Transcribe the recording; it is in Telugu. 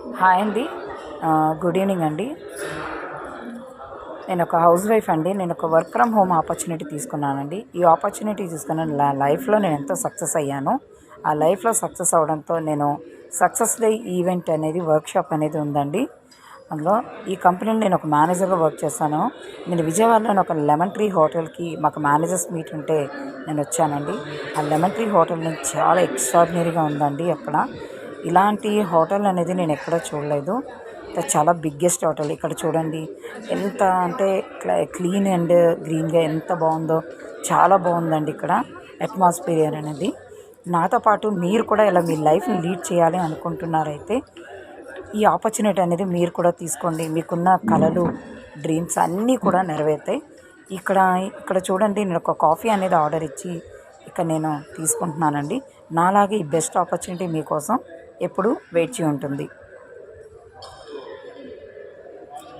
హాయ్ అండి. గుడ్ ఈవినింగ్ అండి. నేను ఒక హౌస్ వైఫ్ అండి. నేను ఒక వర్క్ ఫ్రమ్ హోమ్ ఆపర్చునిటీ తీసుకున్నానండి. ఈ ఆపర్చునిటీ తీసుకున్న లైఫ్లో నేను ఎంతో సక్సెస్ అయ్యాను. ఆ లైఫ్లో సక్సెస్ అవడంతో నేను సక్సెస్ డే ఈవెంట్ అనేది వర్క్షాప్ అనేది ఉందండి. అందులో ఈ కంపెనీలో నేను ఒక మేనేజర్గా వర్క్ చేస్తాను నేను విజయవాడలో ఒక లెమన్ ట్రీ హోటల్కి మాకు మేనేజర్స్ మీట్ ఉంటే నేను వచ్చానండి. ఆ లెమన్ ట్రీ హోటల్ నేను చాలా ఎక్స్ట్రాడినరీగా ఉందండి అక్కడ. ఇలాంటి హోటల్ అనేది నేను ఎక్కడా చూడలేదు. ఇది చాలా బిగ్గెస్ట్ హోటల్. ఇక్కడ చూడండి ఎంత అంటే క్లీన్ అండ్ గ్రీన్గా ఎంత బాగుందో చాలా బాగుందండి ఇక్కడ అట్మాస్ఫియర్ అనేది. నాతో పాటు మీరు కూడా ఇలా మీ లైఫ్ని లీడ్ చేయాలి అనుకుంటున్నారైతే ఈ ఆపర్చునిటీ అనేది మీరు కూడా తీసుకోండి. మీకున్న కళలు డ్రీమ్స్ అన్నీ కూడా నెరవేరుతాయి. ఇక్కడ ఇక్కడ చూడండి నేను ఒక కాఫీ అనేది ఆర్డర్ ఇచ్చి ఇక్కడ నేను తీసుకుంటున్నానండి. నాలాగే ఈ బెస్ట్ ఆపర్చునిటీ మీకోసం ఎప్పుడు వేచి ఉంటుంది.